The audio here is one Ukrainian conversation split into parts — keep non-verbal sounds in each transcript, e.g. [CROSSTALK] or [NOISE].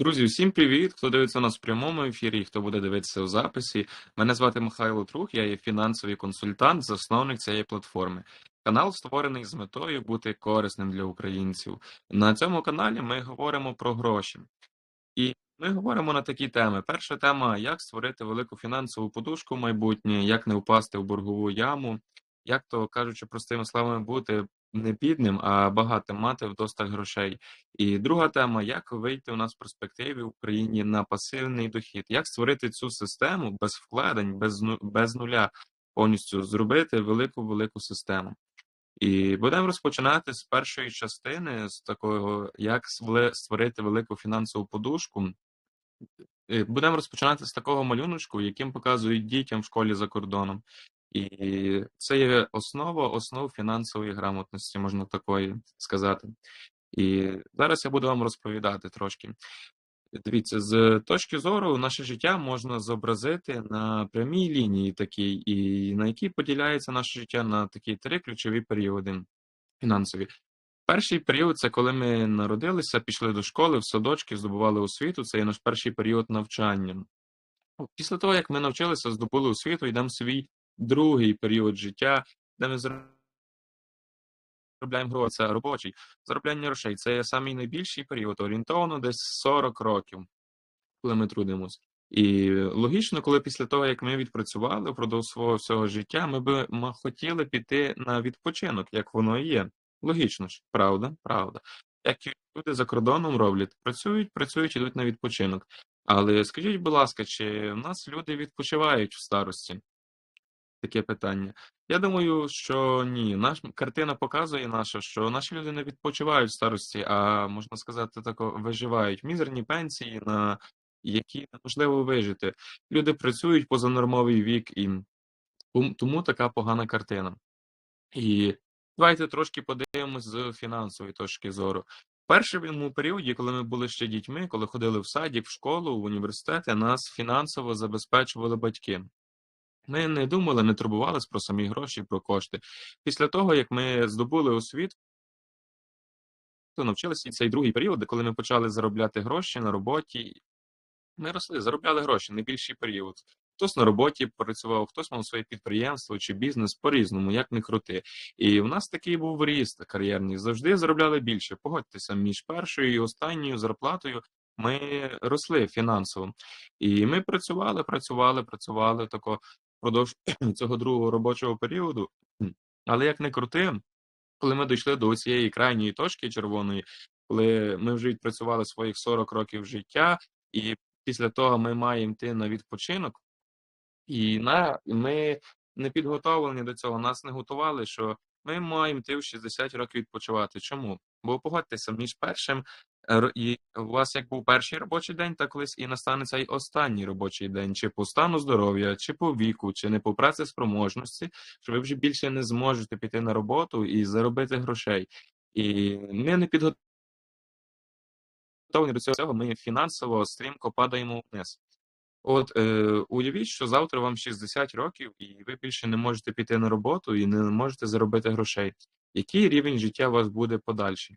Друзі, всім привіт! Хто дивиться нас в прямому ефірі, і хто буде дивитися у записі. Мене звати Михайло Трух, я є фінансовий консультант, засновник цієї платформи. Канал створений з метою бути корисним для українців. На цьому каналі ми говоримо про гроші. І ми говоримо на такі теми. Перша тема: як створити велику фінансову подушку в майбутнє, як не впасти в боргову яму, як то кажучи, простими словами, бути не бідним, а багатим мати вдосталь грошей. І друга тема: як вийти у нас в перспективі в Україні на пасивний дохід, як створити цю систему без вкладень, без без нуля, повністю зробити велику велику систему. І будемо розпочинати з першої частини, з такого, як створити велику фінансову подушку. Будемо розпочинати з такого малюночку, яким показують дітям в школі за кордоном. І це є основа основ фінансової грамотності, можна такої сказати. І зараз я буду вам розповідати трошки. Дивіться, з точки зору, наше життя можна зобразити на прямій лінії такій, і на якій поділяється наше життя на такі три ключові періоди фінансові. Перший період це коли ми народилися, пішли до школи, в садочки, здобували освіту. Це є наш перший період навчання. Після того, як ми навчилися, здобули освіту, йдемо в свій другий період життя, де ми заробляємо гроші, це робочий. Заробляння грошей це самий найбільший період, орієнтовно десь 40 років, коли ми трудимося. І логічно, коли після того, як ми відпрацювали впродовж свого всього життя, ми би хотіли піти на відпочинок, як воно і є. Логічно ж, правда, правда. Як люди за кордоном роблять, працюють, працюють, ідуть на відпочинок. Але скажіть, будь ласка, чи в нас люди відпочивають в старості? Таке питання. Я думаю, що ні. Наш картина показує наша, що наші люди не відпочивають в старості, а можна сказати, тако виживають мізерні пенсії, на які неможливо вижити. Люди працюють позанормовий вік, і тому така погана картина. І давайте трошки подивимось з фінансової точки зору. В першому періоді, коли ми були ще дітьми, коли ходили в садик, в школу, в університети, нас фінансово забезпечували батьки. Ми не думали, не турбувались про самі гроші, про кошти. Після того, як ми здобули освіту, навчилися і цей другий період, коли ми почали заробляти гроші на роботі, ми росли, заробляли гроші, найбільший період. Хтось на роботі працював, хтось мав своє підприємство чи бізнес по-різному, як не крути. І в нас такий був ріст кар'єрний. Завжди заробляли більше. Погодьтеся, між першою і останньою зарплатою ми росли фінансово. І ми працювали, працювали, працювали тако впродовж [CLEARS THROAT] цього другого робочого періоду. Але як не крути, коли ми дійшли до цієї крайньої точки червоної, коли ми вже відпрацювали своїх 40 років життя, і після того ми маємо йти на відпочинок, і на ми не підготовлені до цього. Нас не готували, що ми маємо йти в 60 років відпочивати. Чому? Бо погодьтеся, між першим і у вас як був перший робочий день, так колись і настане цей останній робочий день, чи по стану здоров'я, чи по віку, чи не по працеспроможності, що ви вже більше не зможете піти на роботу і заробити грошей. І ми не підготовлені до цього, ми фінансово стрімко падаємо вниз. От е, уявіть, що завтра вам 60 років, і ви більше не можете піти на роботу і не можете заробити грошей. Який рівень життя у вас буде подальший?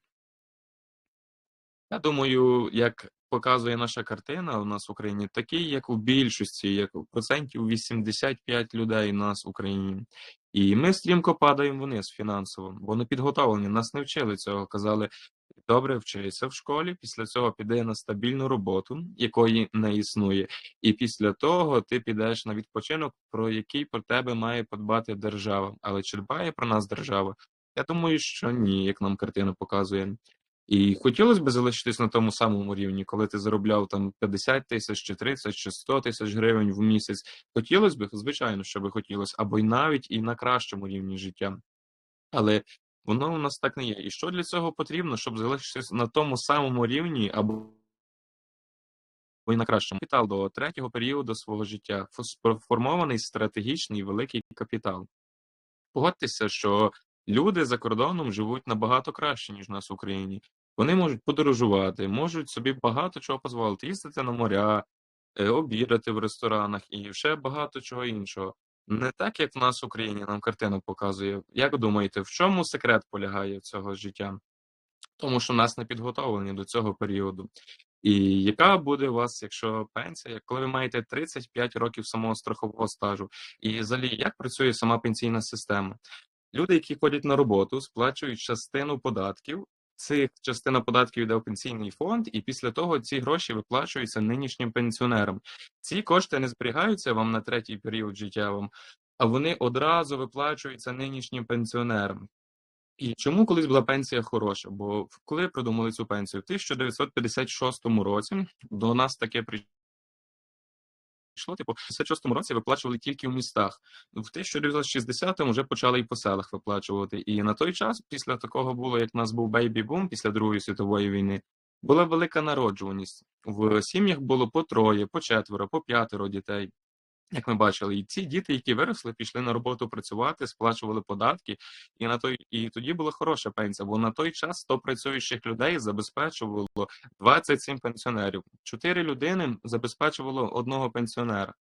Я думаю, як показує наша картина у нас в Україні, такий, як у більшості, як у процентів 85 людей у нас в Україні. І ми стрімко падаємо вниз фінансово, бо не підготовлені, нас не вчили цього. Казали, добре вчися в школі, після цього піди на стабільну роботу, якої не існує, і після того ти підеш на відпочинок, про який про тебе має подбати держава. Але чи дбає про нас держава? Я думаю, що ні, як нам картина показує. І хотілося б залишитись на тому самому рівні, коли ти заробляв там 50 тисяч, чи 30, чи 100 тисяч гривень в місяць. Хотілося б, звичайно, що би хотілося, або й навіть і на кращому рівні життя. Але воно у нас так не є. І що для цього потрібно, щоб залишитись на тому самому рівні, або й на кращому капітал до третього періоду свого життя, сформований стратегічний великий капітал. Погодьтеся, що люди за кордоном живуть набагато краще, ніж нас в Україні. Вони можуть подорожувати, можуть собі багато чого дозволити, їздити на моря, е, обідати в ресторанах і ще багато чого іншого. Не так, як в нас в Україні нам картина показує. Як думаєте, в чому секрет полягає цього життя? Тому що нас не підготовлені до цього періоду. І яка буде у вас, якщо пенсія, коли ви маєте 35 років самого страхового стажу? І взагалі, як працює сама пенсійна система? Люди, які ходять на роботу, сплачують частину податків. Цих частина податків йде в пенсійний фонд, і після того ці гроші виплачуються нинішнім пенсіонерам. Ці кошти не зберігаються вам на третій період життя вам, а вони одразу виплачуються нинішнім пенсіонерам. І чому колись була пенсія хороша? Бо коли придумали цю пенсію? В 1956 році до нас таке прийшло. Типу, в 56 році виплачували тільки в містах. В 1960-му вже почали і по селах виплачувати. І на той час, після такого було, як в нас був бейбі-бум після Другої світової війни, була велика народжуваність. В сім'ях було по троє, по четверо, по п'ятеро дітей. Як ми бачили, і ці діти, які виросли, пішли на роботу працювати, сплачували податки, і на той і тоді була хороша пенсія. Бо на той час 100 працюючих людей забезпечувало 27 пенсіонерів. Чотири людини забезпечувало одного пенсіонера.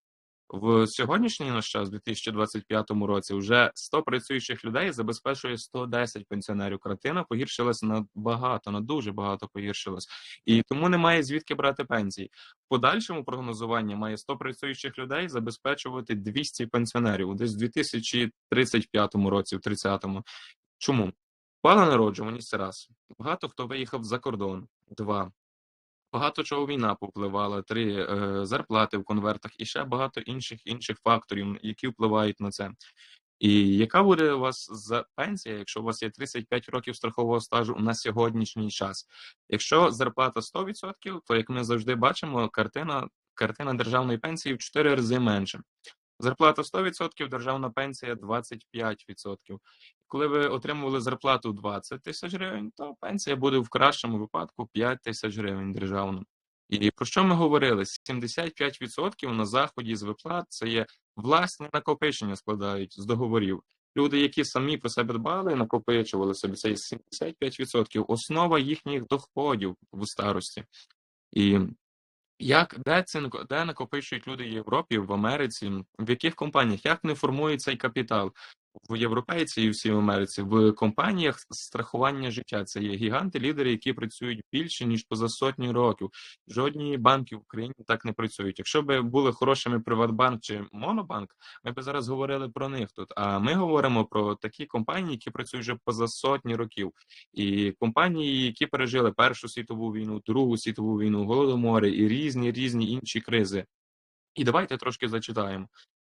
В сьогоднішній наш час, в 2025 році, вже 100 працюючих людей забезпечує 110 пенсіонерів. Картина погіршилась на багато, на дуже багато погіршилась. І тому немає звідки брати пенсії. Подальшому прогнозуванні має 100 працюючих людей забезпечувати 200 пенсіонерів десь в 2035 році, в 30-му. Чому? Впала народжуваність раз. Багато хто виїхав за кордон. Два. Багато чого війна повпливала, три е, зарплати в конвертах і ще багато інших інших факторів, які впливають на це. І яка буде у вас за пенсія, якщо у вас є 35 років страхового стажу на сьогоднішній час? Якщо зарплата 100%, то як ми завжди бачимо, картина картина державної пенсії в 4 рази менше. Зарплата 100%, державна пенсія 25%. Коли ви отримували зарплату 20 тисяч гривень, то пенсія буде в кращому випадку 5 тисяч гривень державну. І про що ми говорили? 75% на заході з виплат це є власні накопичення складають з договорів. Люди, які самі про себе дбали, накопичували собі це є 75% основа їхніх доходів в старості. І як де це де накопичують люди в Європі, в Америці, в яких компаніях? Як не формують цей капітал? В європейці і всій Америці в компаніях страхування життя це є гіганти, лідери, які працюють більше ніж поза сотні років. Жодні банки в Україні так не працюють. Якщо б були хорошими Приватбанк чи Монобанк, ми б зараз говорили про них тут. А ми говоримо про такі компанії, які працюють вже поза сотні років, і компанії, які пережили Першу світову війну, Другу світову війну, голодомори і різні різні інші кризи. І давайте трошки зачитаємо.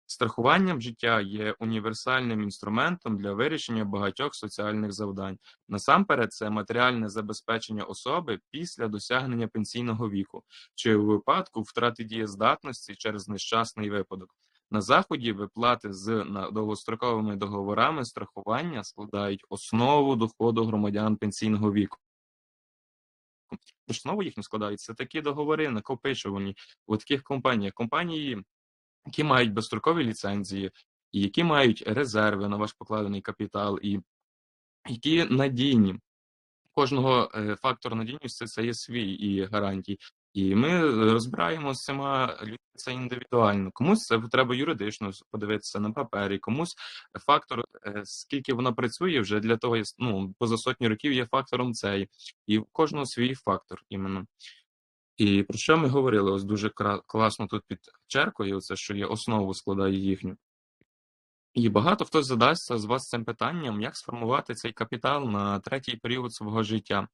Страхуванням життя є універсальним інструментом для вирішення багатьох соціальних завдань. Насамперед, це матеріальне забезпечення особи після досягнення пенсійного віку чи у випадку втрати дієздатності через нещасний випадок. На заході виплати з довгостроковими договорами страхування складають основу доходу громадян пенсійного віку. Основу їхню складаються такі договори, накопичувані у таких компаніях. Компанії які мають безстрокові ліцензії, і які мають резерви на ваш покладений капітал, і які надійні. Кожного е, фактор надійності це є свій і гарантій. І ми розбираємо з цими людьми це індивідуально. Комусь це треба юридично подивитися на папері, комусь фактор, е, скільки вона працює вже для того, ну, поза сотні років є фактором цей. І в кожного свій фактор іменно. І про що ми говорили? Ось дуже класно тут підчеркує, це що є основу складає їхню. І багато хто задасться з вас цим питанням, як сформувати цей капітал на третій період свого життя.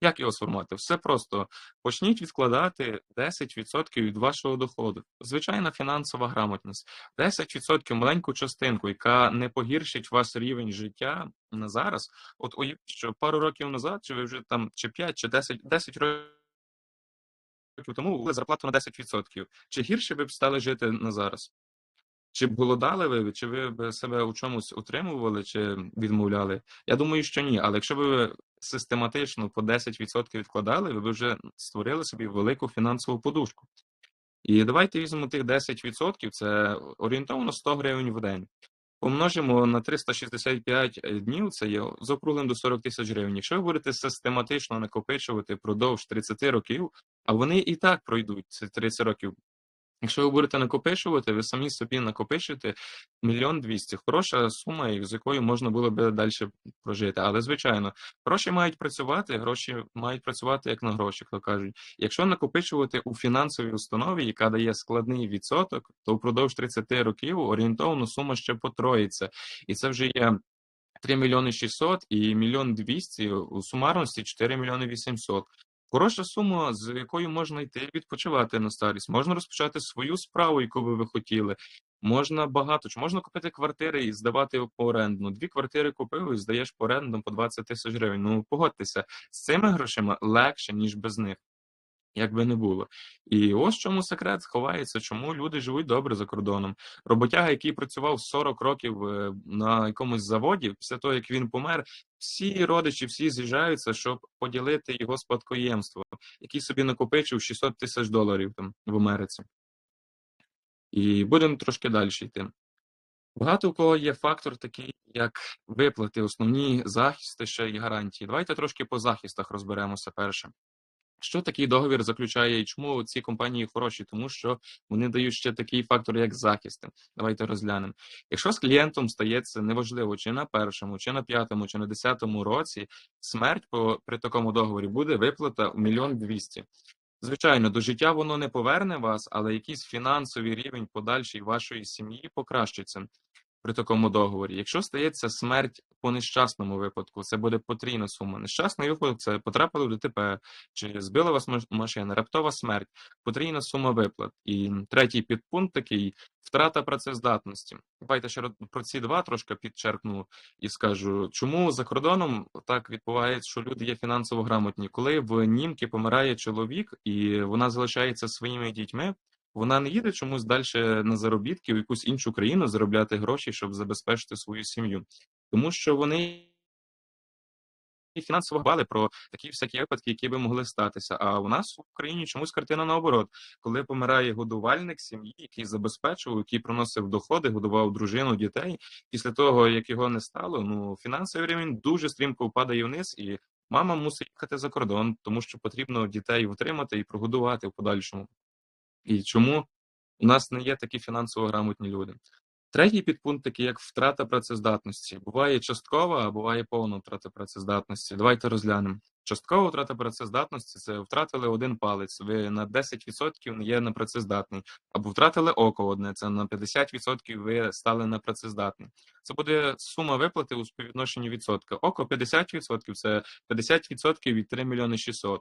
Як його сформувати? Все просто почніть відкладати 10% від вашого доходу. Звичайна фінансова грамотність. 10% маленьку частинку, яка не погіршить ваш рівень життя на зараз. От уявіть, що пару років назад, чи ви вже там чи 5, чи 10, 10 років років тому були зарплату на 10%. Чи гірше ви б стали жити на зараз? Чи б голодали ви, чи ви б себе у чомусь утримували, чи відмовляли? Я думаю, що ні. Але якщо ви систематично по 10% відкладали, ви б вже створили собі велику фінансову подушку. І давайте візьмемо тих 10%, це орієнтовно 100 гривень в день. Помножимо на 365 днів, це є округлим до 40 тисяч гривень. Якщо ви будете систематично накопичувати впродовж 30 років, а вони і так пройдуть ці 30 років, Якщо ви будете накопичувати, ви самі собі накопичуєте 1 200 000. Хороша сума, з якою можна було би дальше прожити. Але, звичайно, гроші мають працювати, гроші мають працювати як на гроші, як то кажуть. Якщо накопичувати у фінансовій установі, яка дає складний відсоток, то впродовж 30 років орієнтовно сума ще потроїться. І це вже є 3 мільйони 600 і 1 200 у сумарності 4 мільйони 800. Хороша сума, з якою можна йти відпочивати на старість. Можна розпочати свою справу, яку би ви хотіли. Можна багато чи можна купити квартири і здавати по оренду. Дві квартири купив і здаєш по оренду по 20 тисяч гривень. Ну погодьтеся, з цими грошима легше, ніж без них. Як би не було. І ось чому секрет сховається, чому люди живуть добре за кордоном. Роботяга, який працював 40 років е, на якомусь заводі, після того як він помер, всі родичі, всі з'їжджаються, щоб поділити його спадкоємство, який собі накопичив 600 тисяч доларів там в Америці. І будемо трошки далі йти. Багато у кого є фактор такий, як виплати, основні захисти ще й гарантії. Давайте трошки по захистах розберемося перше. Що такий договір заключає і чому ці компанії хороші? Тому що вони дають ще такий фактор, як захисти. Давайте розглянемо. Якщо з клієнтом стається неважливо, чи на першому, чи на п'ятому, чи на десятому році смерть по при такому договорі буде виплата в мільйон двісті. Звичайно, до життя воно не поверне вас, але якийсь фінансовий рівень подальший вашої сім'ї покращиться при такому договорі. Якщо стається смерть по нещасному випадку, це буде потрійна сума. Нещасний випадок це потрапили в ДТП, чи збила вас машина, раптова смерть, потрійна сума виплат. І третій підпункт такий втрата працездатності. Давайте ще про ці два трошки підчеркну і скажу, чому за кордоном так відбувається, що люди є фінансово грамотні, коли в німки помирає чоловік і вона залишається своїми дітьми. Вона не їде чомусь далі на заробітки в якусь іншу країну заробляти гроші, щоб забезпечити свою сім'ю, тому що вони фінансово гвали про такі всякі випадки, які би могли статися. А у нас в Україні чомусь картина наоборот, коли помирає годувальник сім'ї, який забезпечував, який приносив доходи, годував дружину, дітей. Після того як його не стало, ну фінансовий рівень дуже стрімко впадає вниз і. Мама мусить їхати за кордон, тому що потрібно дітей утримати і прогодувати в подальшому. І чому у нас не є такі фінансово грамотні люди? Третій підпункт такий, як втрата працездатності. Буває часткова, а буває повна втрата працездатності. Давайте розглянемо. Часткова втрата працездатності це втратили один палець, ви на 10% не є непрацездатний, або втратили око одне, це на 50% ви стали непрацездатні. Це буде сума виплати у співвідношенні відсотка. Око 50% це 50% від 3 мільйони 600.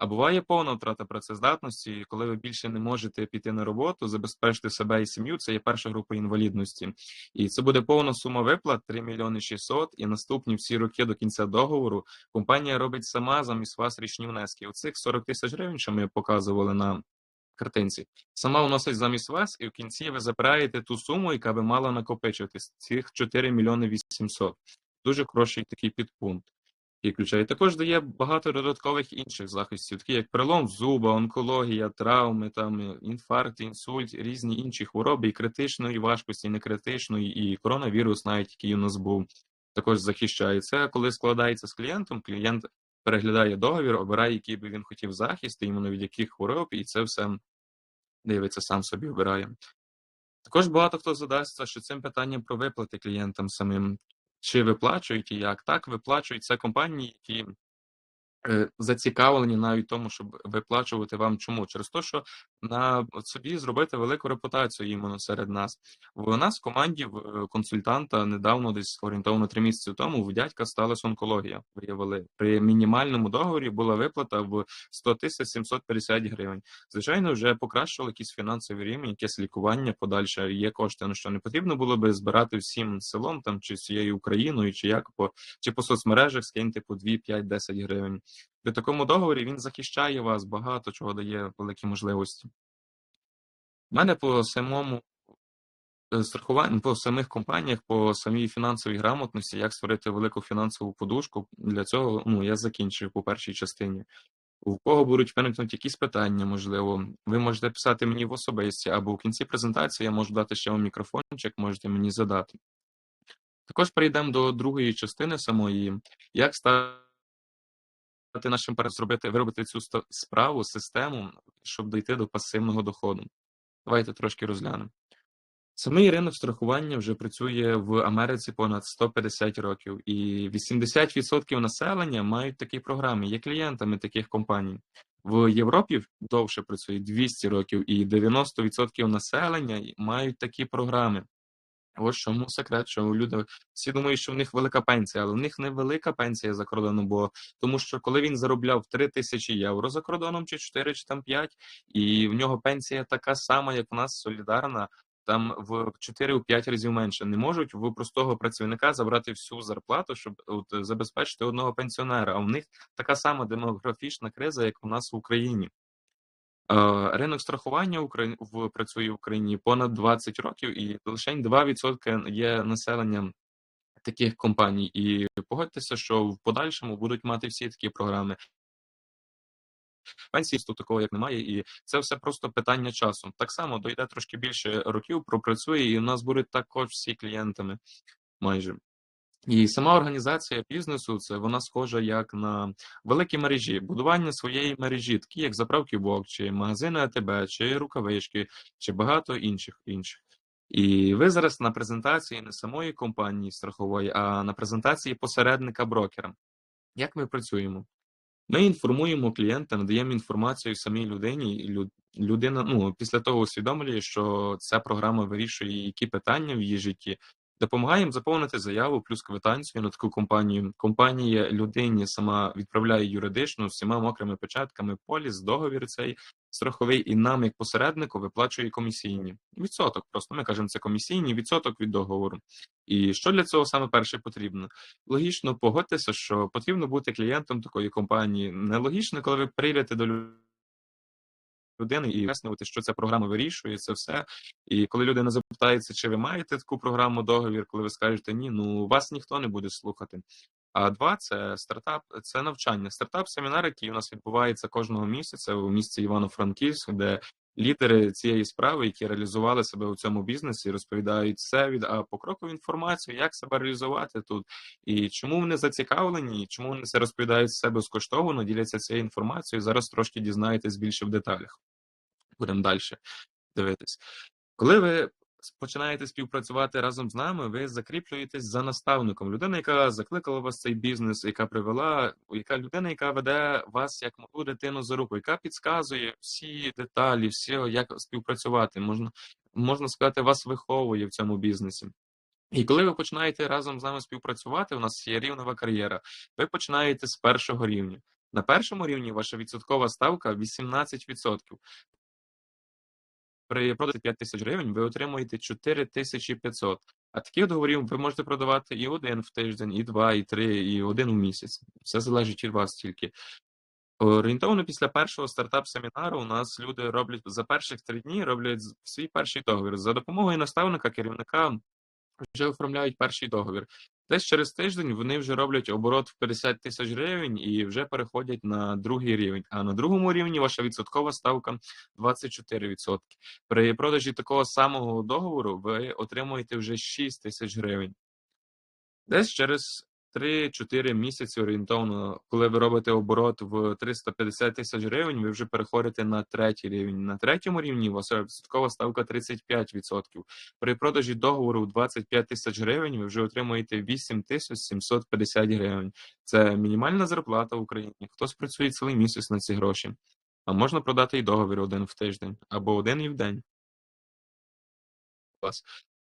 А буває повна втрата працездатності, коли ви більше не можете піти на роботу, забезпечити себе і сім'ю. Це є перша група інвалідності, і це буде повна сума виплат 3 мільйони 600, І наступні всі роки до кінця договору компанія робить сама замість вас річні внески. Оцих 40 тисяч гривень, що ми показували на картинці, сама вносить замість вас, і в кінці ви забираєте ту суму, яка би мала накопичуватись. Цих 4 мільйони 800. Дуже хороший такий підпункт і включає. Також дає багато додаткових інших захистів, такі як перелом зуба, онкологія, травми, там інфаркт, інсульт, різні інші хвороби, і критичної важкості, і некритичної, і коронавірус, навіть який у нас був, також захищає. Це коли складається з клієнтом, клієнт переглядає договір, обирає, який би він хотів захист, іменно від яких хвороб, і це все дивиться, сам собі обирає. Також багато хто задасться, що цим питанням про виплати клієнтам самим чи виплачують і як? Так, виплачують це компанії, які зацікавлені навіть тому, щоб виплачувати вам чому? Через те, що на собі зробити велику репутацію іменно серед нас. В нас в команді в е, консультанта недавно, десь орієнтовно три місяці тому, в дядька сталася онкологія. Виявили при мінімальному договорі була виплата в 100 тисяч 750 гривень. Звичайно, вже покращили якийсь фінансовий рівень, якесь лікування подальше. Є кошти, на що не потрібно було би збирати всім селом там чи всією Україною, чи як по чи по соцмережах скиньте по 2, 5, 10 гривень. При такому договорі він захищає вас, багато чого дає великі можливості. У мене по самому е, страхуванню, по самих компаніях, по самій фінансовій грамотності, як створити велику фінансову подушку, для цього ну, я закінчую по першій частині. У кого будуть виникнути якісь питання, можливо, ви можете писати мені в особисті, або в кінці презентації я можу дати ще вам мікрофончик, можете мені задати. Також перейдемо до другої частини самої, як стати нашим зробити, виробити цю справу, систему, щоб дійти до пасивного доходу. Давайте трошки розглянемо. Самий ринок страхування вже працює в Америці понад 150 років, і 80% населення мають такі програми, є клієнтами таких компаній. В Європі довше працює 200 років, і 90% населення мають такі програми. Ось чому секрет, що люди всі думають, що в них велика пенсія, але в них не велика пенсія за кордоном, бо тому що коли він заробляв 3 тисячі євро за кордоном, чи 4, чи там 5, і в нього пенсія така сама, як у нас солідарна, там в 4-5 разів менше. Не можуть в простого працівника забрати всю зарплату, щоб от, забезпечити одного пенсіонера. А в них така сама демографічна криза, як у нас в Україні. Е, Ринок страхування в працює в Україні понад 20 років, і лише 2% є населенням таких компаній. І погодьтеся, що в подальшому будуть мати всі такі програми. Пенсії тут такого як немає, і це все просто питання часу. Так само дойде трошки більше років, пропрацює, і у нас будуть також всі клієнтами майже. І сама організація бізнесу це вона схожа як на великі мережі, будування своєї мережі, такі як заправки Вок, чи магазини АТБ, чи рукавички, чи багато інших інших. І ви зараз на презентації не самої компанії страхової, а на презентації посередника брокера. Як ми працюємо? Ми інформуємо клієнта, надаємо інформацію самій людині, і людина ну, після того усвідомлює, що ця програма вирішує які питання в її житті. Допомагаємо заповнити заяву плюс квитанцію на таку компанію. Компанія людині сама відправляє юридично всіма мокрими печатками поліс, договір цей страховий, і нам, як посереднику, виплачує комісійні. Відсоток просто ми кажемо, це комісійні відсоток від договору. І що для цього саме перше потрібно? Логічно погодьтеся, що потрібно бути клієнтом такої компанії. Нелогічно, коли ви прийдете до лю- людини і пояснювати, що ця програма вирішує, це все. І коли людина запитається, чи ви маєте таку програму договір, коли ви скажете ні, ну вас ніхто не буде слухати. А два це стартап, це навчання. Стартап-семінар, який у нас відбувається кожного місяця у місті Івано-Франківськ, де лідери цієї справи, які реалізували себе у цьому бізнесі, розповідають все від а покрокову інформацію, як себе реалізувати тут, і чому вони зацікавлені, і чому вони це розповідають з себе безкоштовно, діляться цією інформацією. Зараз трошки дізнаєтесь більше в деталях. Будемо далі дивитись. Коли ви починаєте співпрацювати разом з нами, ви закріплюєтесь за наставником. Людина, яка закликала вас цей бізнес, яка привела, яка людина, яка веде вас як малу дитину за руку, яка підказує всі деталі, всі, як співпрацювати. Можна, можна сказати, вас виховує в цьому бізнесі. І коли ви починаєте разом з нами співпрацювати, у нас є рівнева кар'єра. Ви починаєте з першого рівня. На першому рівні ваша відсоткова ставка 18%. При продажі 5 тисяч гривень ви отримуєте 4500. А таких договорів ви можете продавати і один в тиждень, і два, і три, і один в місяць. Все залежить від вас тільки. Орієнтовно після першого стартап-семінару у нас люди роблять за перших три дні роблять свій перший договір. За допомогою наставника, керівника вже оформляють перший договір. Десь через тиждень вони вже роблять оборот в 50 тисяч гривень і вже переходять на другий рівень. А на другому рівні ваша відсоткова ставка 24%. При продажі такого самого договору ви отримуєте вже 6 тисяч гривень. Десь через 3-4 місяці орієнтовно, коли ви робите оборот в 350 тисяч гривень, ви вже переходите на третій рівень. На третьому рівні ваша відсоткова ставка 35%. При продажі договору в 25 тисяч гривень ви вже отримуєте 8 тисяч 750 гривень. Це мінімальна зарплата в Україні. Хтось працює цілий місяць на ці гроші. А можна продати і договір один в тиждень або один і в день.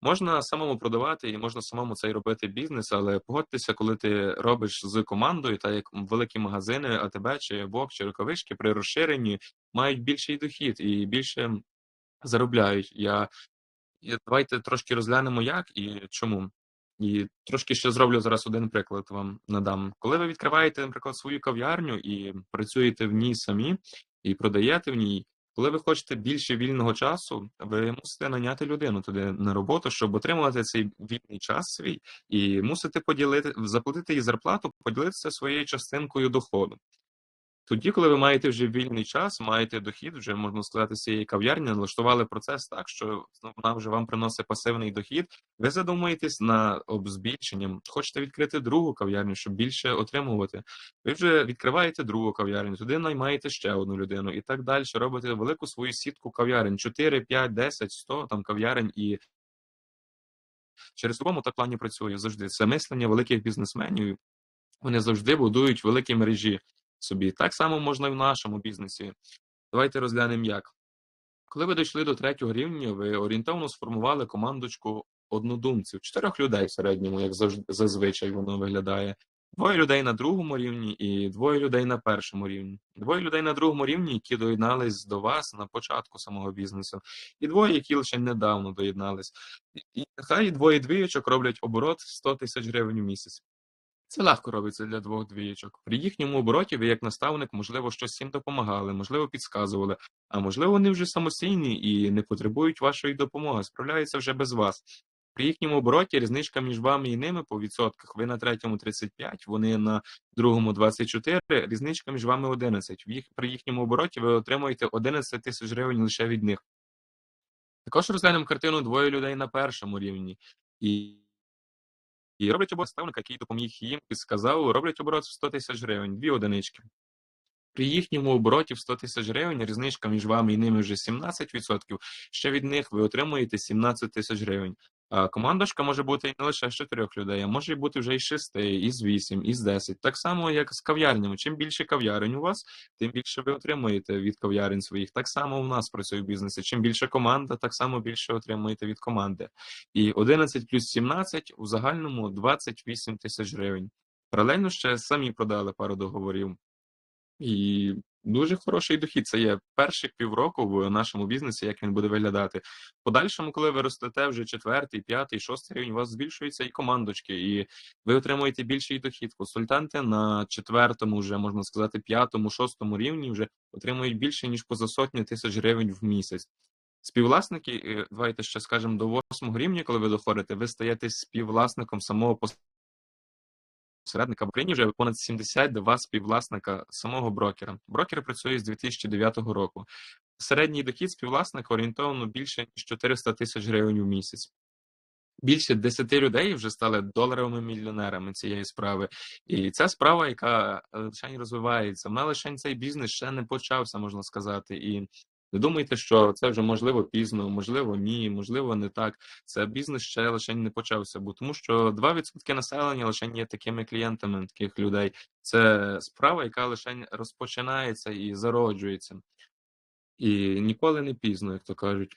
Можна самому продавати і можна самому цей робити бізнес, але погодьтеся, коли ти робиш з командою, та як великі магазини, АТБ чи ВОК, чи рукавички при розширенні мають більший дохід і більше заробляють. Я, давайте трошки розглянемо, як і чому. І трошки ще зроблю зараз один приклад вам надам. Коли ви відкриваєте, наприклад, свою кав'ярню і працюєте в ній самі, і продаєте в ній, коли ви хочете більше вільного часу, ви мусите наняти людину туди на роботу, щоб отримувати цей вільний час свій, і мусите поділити, заплатити їй зарплату, поділитися своєю частинкою доходу. Тоді, коли ви маєте вже вільний час, маєте дохід, вже можна сказати, з цієї кав'ярні, налаштували процес так, що вона вже вам приносить пасивний дохід. Ви задумуєтесь на збільшенням. Хочете відкрити другу кав'ярню, щоб більше отримувати. Ви вже відкриваєте другу кав'ярню, туди наймаєте ще одну людину і так далі. Робите велику свою сітку кав'ярень 4, 5, 10, 100 там кав'ярень і. Через такому так плані працює завжди. Це мислення великих бізнесменів. Вони завжди будують великі мережі собі. Так само можна і в нашому бізнесі. Давайте розглянемо як. Коли ви дійшли до третього рівня, ви орієнтовно сформували командочку однодумців, чотирьох людей в середньому, як зазвичай воно виглядає. Двоє людей на другому рівні і двоє людей на першому рівні. Двоє людей на другому рівні, які доєднались до вас на початку самого бізнесу, і двоє, які лише недавно доєднались. І нехай двоє двіючок роблять оборот 100 тисяч гривень у місяць. Це легко робиться для двох двієчок. При їхньому обороті ви, як наставник, можливо, щось їм допомагали, можливо, підказували, а можливо, вони вже самостійні і не потребують вашої допомоги, справляються вже без вас. При їхньому обороті різничка між вами і ними по відсотках. Ви на третьому 35, вони на другому 24, різничка між вами 11. В їх, при їхньому обороті ви отримуєте 11 тисяч гривень лише від них. Також розглянемо картину двоє людей на першому рівні. І і роблять оборот ставника, який допоміг їм, підсказав, роблять оборот в 100 тисяч гривень, дві одинички. При їхньому обороті в 100 тисяч гривень різничка між вами і ними вже 17%, ще від них ви отримуєте 17 тисяч гривень. А командошка може бути не лише з чотирьох людей, а може бути вже і з шести, і з вісім, і з десять. Так само, як з кав'ярнями. Чим більше кав'ярень у вас, тим більше ви отримуєте від кав'ярень своїх. Так само у нас працює в бізнесі. Чим більше команда, так само більше отримуєте від команди. І 11 плюс 17 у загальному 28 тисяч гривень. Паралельно ще самі продали пару договорів. І дуже хороший дохід. Це є перших півроку в нашому бізнесі, як він буде виглядати. В подальшому, коли ви ростете вже четвертий, п'ятий, шостий рівень, у вас збільшуються і командочки, і ви отримуєте більший дохід. Консультанти на четвертому, вже можна сказати, п'ятому, шостому рівні вже отримують більше ніж поза сотню тисяч гривень в місяць. Співвласники, давайте ще скажемо, до восьмого рівня, коли ви доходите, ви стаєте співвласником самого посередника в Україні вже понад 72 співвласника самого брокера. Брокер працює з 2009 року. Середній дохід співвласника орієнтовно більше ніж 400 тисяч гривень в місяць. Більше 10 людей вже стали доларовими мільйонерами цієї справи, і ця справа, яка лише розвивається, вона лише цей бізнес ще не почався, можна сказати. І не думайте, що це вже можливо пізно, можливо, ні, можливо, не так. Це бізнес ще лише не почався, бо тому що 2% населення лише є такими клієнтами, таких людей. Це справа, яка лише розпочинається і зароджується. І ніколи не пізно, як то кажуть.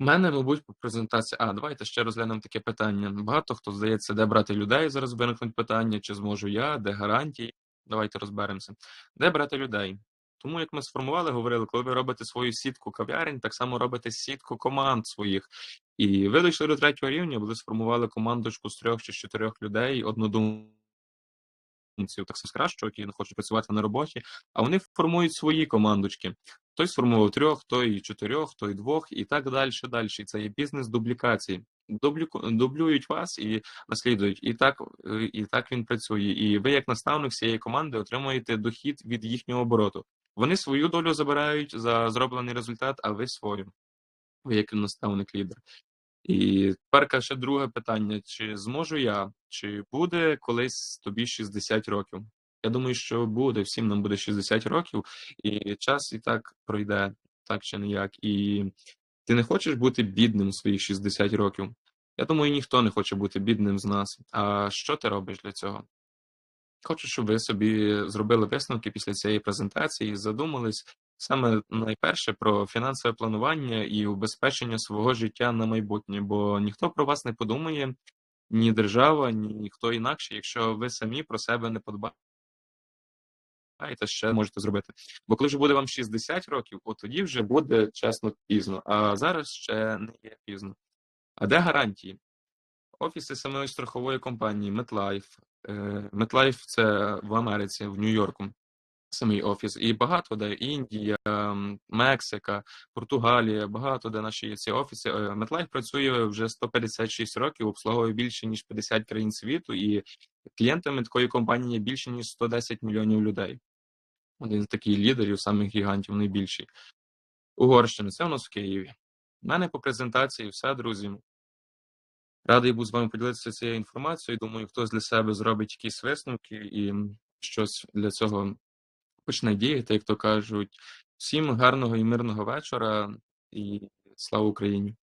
У мене, мабуть, по презентації. А, давайте ще розглянемо таке питання. Багато хто здається, де брати людей. Зараз виникнуть питання, чи зможу я, де гарантії. Давайте розберемося. Де брати людей? Тому як ми сформували, говорили, коли ви робите свою сітку кав'ярень, так само робите сітку команд своїх. І ви дійшли до третього рівня, ви сформували командочку з трьох чи чотирьох людей, однодумців, так скращу, які не хочуть працювати на роботі, а вони формують свої командочки. Той сформував трьох, той чотирьох, той двох, і так далі. далі. Це є бізнес дублікації. Дублю... Дублюють вас і наслідують. І так і так він працює. І ви, як наставник цієї команди, отримуєте дохід від їхнього обороту. Вони свою долю забирають за зроблений результат, а ви свою. Ви як наставник лідер. І тепер ще друге питання: чи зможу я, чи буде колись тобі 60 років? Я думаю, що буде, всім нам буде 60 років, і час і так пройде, так чи не як. І ти не хочеш бути бідним своїх 60 років. Я думаю, ніхто не хоче бути бідним з нас. А що ти робиш для цього? Хочу, щоб ви собі зробили висновки після цієї презентації і задумались саме найперше про фінансове планування і убезпечення свого життя на майбутнє, бо ніхто про вас не подумає, ні держава, ні ніхто інакше, якщо ви самі про себе не подбаєте. ще можете зробити. Бо коли вже буде вам 60 років, от тоді вже буде чесно пізно, а зараз ще не є пізно. А де гарантії? Офіси самої страхової компанії MetLife, MetLife – це в Америці, в Нью-Йорку, самий офіс. І багато де Індія, Мексика, Португалія, багато де наші є ці офіси. MetLife працює вже 156 років, обслуговує більше ніж 50 країн світу, і клієнтами такої компанії є більше ніж 110 мільйонів людей. Один з таких лідерів, самих гігантів, найбільший. Угорщини. Це у нас в Києві. У мене по презентації все, друзі. Радий був з вами поділитися цією інформацією. Думаю, хтось для себе зробить якісь висновки і щось для цього почне діяти, як то кажуть. Всім гарного і мирного вечора і слава Україні!